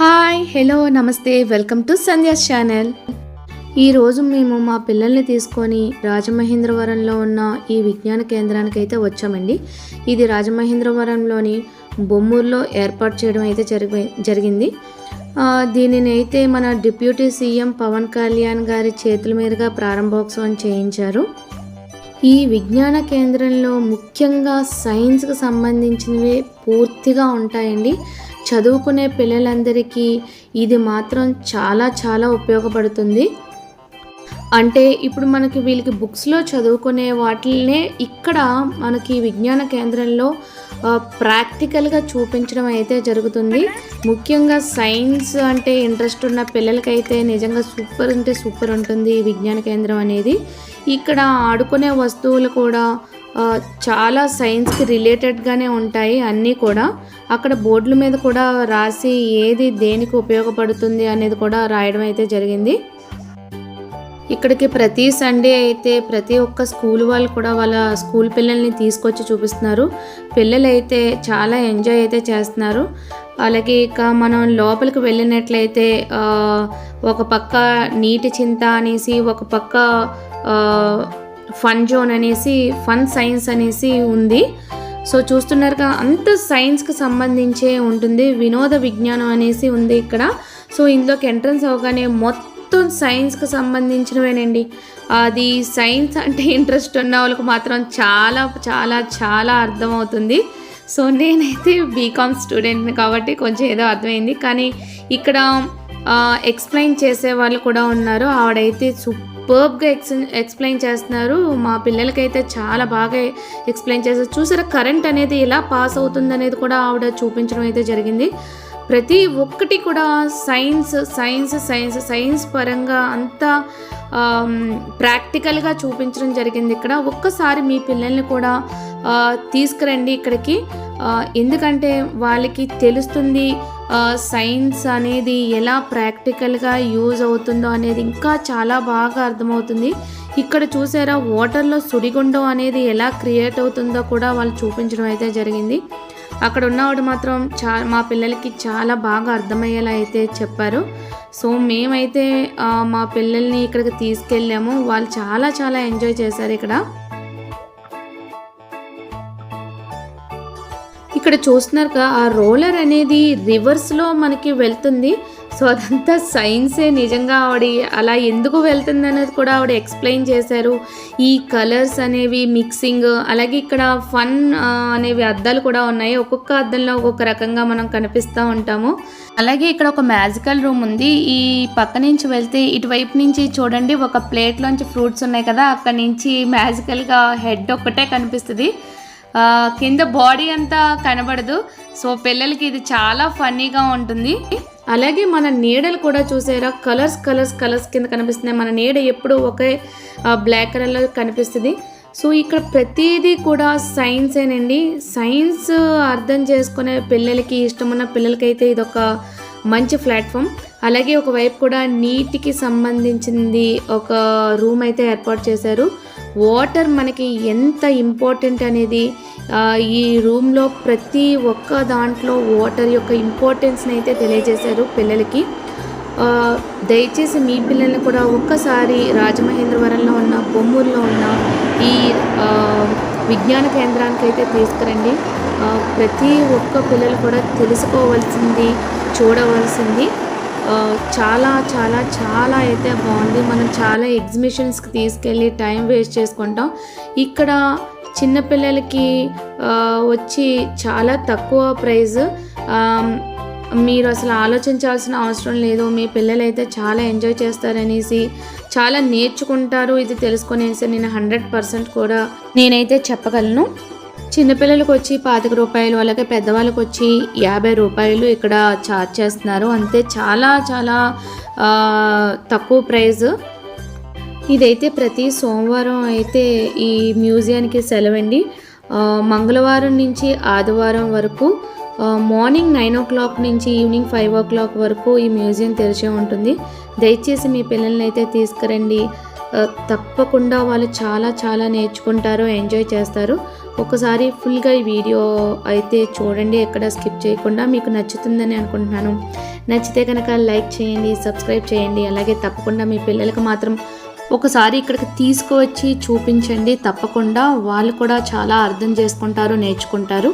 Hi hello నమస్తే welcome to Sandhya's channel ఈరోజు మేము మా పిల్లల్ని తీసుకొని రాజమహేంద్రవరంలో ఉన్న ఈ విజ్ఞాన కేంద్రానికి అయితే వచ్చామండి. ఇది రాజమహేంద్రవరంలోని బొమ్మూరులో ఏర్పాటు చేయడం అయితే జరిగి జరిగింది. దీనిని అయితే మన డిప్యూటీ సీఎం పవన్ కళ్యాణ్ గారి చేతుల మీదుగా ప్రారంభోత్సవం చేయించారు. ఈ విజ్ఞాన కేంద్రంలో ముఖ్యంగా సైన్స్కి సంబంధించినవి పూర్తిగా ఉంటాయండి. చదువుకునే పిల్లలందరికీ ఇది మాత్రం చాలా చాలా ఉపయోగపడుతుంది. అంటే ఇప్పుడు మనకి వీళ్ళకి బుక్స్లో చదువుకునే వాటినే ఇక్కడ మనకి విజ్ఞాన కేంద్రంలో ప్రాక్టికల్గా చూపించడం అయితే జరుగుతుంది. ముఖ్యంగా సైన్స్ అంటే ఇంట్రెస్ట్ ఉన్న పిల్లలకైతే నిజంగా సూపర్ అంటే సూపర్ ఉంటుంది ఈ విజ్ఞాన కేంద్రం అనేది. ఇక్కడ ఆడుకునే వస్తువులు కూడా చాలా సైన్స్కి రిలేటెడ్గానే ఉంటాయి అన్నీ కూడా. అక్కడ బోర్డుల మీద కూడా రాసి ఏది దేనికి ఉపయోగపడుతుంది అనేది కూడా రాయడం అయితే జరిగింది. ఇక్కడికి ప్రతి సండే అయితే ప్రతి ఒక్క స్కూల్ వాళ్ళు కూడా వాళ్ళ స్కూల్ పిల్లల్ని తీసుకొచ్చి చూపిస్తున్నారు. పిల్లలు అయితే చాలా ఎంజాయ్ అయితే చేస్తున్నారు. అలాగే ఇక మనం లోపలికి వెళ్ళినట్లయితే ఒక పక్క నీటి చింత అనేసి ఒక పక్క ఫన్ జోన్ అనేసి ఫన్ సైన్స్ అనేసి ఉంది. సో చూస్తున్నారుగా అంత సైన్స్కి సంబంధించే ఉంటుంది వినోద విజ్ఞానం అనేసి ఉంది ఇక్కడ. సో ఇందులోకి ఎంట్రన్స్ అవగానే మొత్తం మొత్తం సైన్స్కి సంబంధించినవేనండి. అది సైన్స్ అంటే ఇంట్రెస్ట్ ఉన్న వాళ్ళకి మాత్రం చాలా చాలా చాలా అర్థమవుతుంది. సో నేనైతే బీకామ్ స్టూడెంట్ని కాబట్టి కొంచెం ఏదో అర్థమైంది. కానీ ఇక్కడ ఎక్స్ప్లెయిన్ చేసే వాళ్ళు కూడా ఉన్నారు. ఆవిడైతే సూపర్బ్గా ఎక్స్ ఎక్స్ప్లెయిన్ చేస్తున్నారు. మా పిల్లలకైతే చాలా బాగా ఎక్స్ప్లెయిన్ చేస్తారు చూసారా కరెంట్ అనేది ఎలా పాస్ అవుతుంది అనేది కూడా ఆవిడ చూపించడం అయితే జరిగింది. ప్రతి ఒక్కటి కూడా సైన్స్ సైన్స్ సైన్స్ సైన్స్ పరంగా అంతా ప్రాక్టికల్గా చూపించడం జరిగింది ఇక్కడ. ఒక్కసారి మీ పిల్లల్ని కూడా తీసుకురండి ఇక్కడికి. ఎందుకంటే వాళ్ళకి తెలుస్తుంది సైన్స్ అనేది ఎలా ప్రాక్టికల్గా యూజ్ అవుతుందో అనేది ఇంకా చాలా బాగా అర్థమవుతుంది. ఇక్కడ చూసారా వాటర్లో సుడిగుండం అనేది ఎలా క్రియేట్ అవుతుందో కూడా వాళ్ళు చూపించడం అయితే జరిగింది. అక్కడ ఉన్నవాడు మాత్రం చా మా పిల్లలకి చాలా బాగా అర్థమయ్యేలా అయితే చెప్పారు. సో మేమైతే మా పిల్లల్ని ఇక్కడికి తీసుకెళ్ళాము. వాళ్ళు చాలా చాలా ఎంజాయ్ చేశారు ఇక్కడ. ఇక్కడ చూస్తున్నారుగా ఆ రోలర్ అనేది రివర్స్లో మనకి వెళ్తుంది. సో అదంతా సైన్సే నిజంగా ఆవిడ అలా ఎందుకు వెళ్తుంది అనేది కూడా ఆవిడ ఎక్స్ప్లెయిన్ చేశారు. ఈ కలర్స్ అనేవి మిక్సింగ్ అలాగే ఇక్కడ ఫన్ అనేవి అద్దాలు కూడా ఉన్నాయి. ఒక్కొక్క అద్దంలో ఒక్కొక్క రకంగా మనం కనిపిస్తూ ఉంటాము. అలాగే ఇక్కడ ఒక మ్యాజికల్ రూమ్ ఉంది. ఈ పక్క నుంచి వెళ్తే ఇటువైపు నుంచి చూడండి ఒక ప్లేట్లోంచి ఫ్రూట్స్ ఉన్నాయి కదా అక్కడ నుంచి మ్యాజికల్గా హెడ్ ఒక్కటే కనిపిస్తుంది. కింద బాడీ అంతా కనబడదు. సో పిల్లలకి ఇది చాలా ఫన్నీగా ఉంటుంది. అలాగే మన నీడలు కూడా చూసారా? కలర్స్ కలర్స్ కలర్స్ కింద కనిపిస్తున్నాయి. మన నీడ ఎప్పుడు ఒకే బ్లాక్ కలర్లో కనిపిస్తుంది. సో ఇక్కడ ప్రతిదీ కూడా సైన్సేనండి. సైన్స్ అర్థం చేసుకునే పిల్లలకి ఇష్టమున్న పిల్లలకైతే ఇదొక మంచి ప్లాట్ఫామ్. అలాగే ఒకవైపు కూడా నీటికి సంబంధించింది ఒక రూమ్ అయితే ఏర్పాటు చేశారు. వాటర్ మనకి ఎంత ఇంపార్టెంట్ అనేది ఈ రూమ్లో ప్రతి ఒక్క దాంట్లో వాటర్ యొక్క ఇంపార్టెన్స్ని అయితే తెలియజేశారు పిల్లలకి. దయచేసి మీ పిల్లల్ని కూడా ఒక్కసారి రాజమహేంద్రవరంలో ఉన్న బొమ్మూరులో ఉన్న ఈ విజ్ఞాన కేంద్రానికి అయితే తీసుకురండి ప్రతి ఒక్క పిల్లలు కూడా తెలుసుకోవాల్సింది చూడవలసింది. చాలా చాలా చాలా అయితే బాగుంది. మనం చాలా ఎగ్జిబిషన్స్కి తీసుకెళ్ళి టైం వేస్ట్ చేసుకుంటాం. ఇక్కడ చిన్నపిల్లలకి వచ్చి చాలా తక్కువ ప్రైజ్ మీరు అసలు ఆలోచించాల్సిన అవసరం లేదు. మీ పిల్లలైతే చాలా ఎంజాయ్ చేస్తారనేసి చాలా నేర్చుకుంటారు. ఇది తెలుసుకునేసి నేను హండ్రెడ్ పర్సెంట్ కూడా నేనైతే చెప్పగలను. చిన్నపిల్లలకు వచ్చి పాతిక రూపాయలు అలాగే పెద్దవాళ్ళకి వచ్చి యాభై రూపాయలు ఇక్కడ ఛార్జ్ చేస్తున్నారు. అంతే చాలా చాలా తక్కువ ప్రైజ్ ఇదైతే ప్రతి సోమవారం అయితే ఈ మ్యూజియానికి సెలవండి. మంగళవారం నుంచి ఆదివారం వరకు మార్నింగ్ నైన్ ఓ క్లాక్ నుంచి ఈవినింగ్ ఫైవ్ ఓ క్లాక్ వరకు ఈ మ్యూజియం తెరిచే ఉంటుంది. దయచేసి మీ పిల్లల్ని అయితే తీసుకురండి. తప్పకుండా వాళ్ళు చాలా చాలా నేర్చుకుంటారు ఎంజాయ్ చేస్తారు. ఒకసారి ఫుల్గా ఈ వీడియో అయితే చూడండి ఎక్కడ స్కిప్ చేయకుండా మీకు నచ్చుతుందని అనుకుంటున్నాను. నచ్చితే కనుక లైక్ చేయండి సబ్స్క్రైబ్ చేయండి అలాగే తప్పకుండా మీ పిల్లలకు మాత్రం ఒకసారి ఇక్కడికి తీసుకువచ్చి చూపించండి. తప్పకుండా వాళ్ళు కూడా చాలా అర్థం చేసుకుంటారు నేర్చుకుంటారు.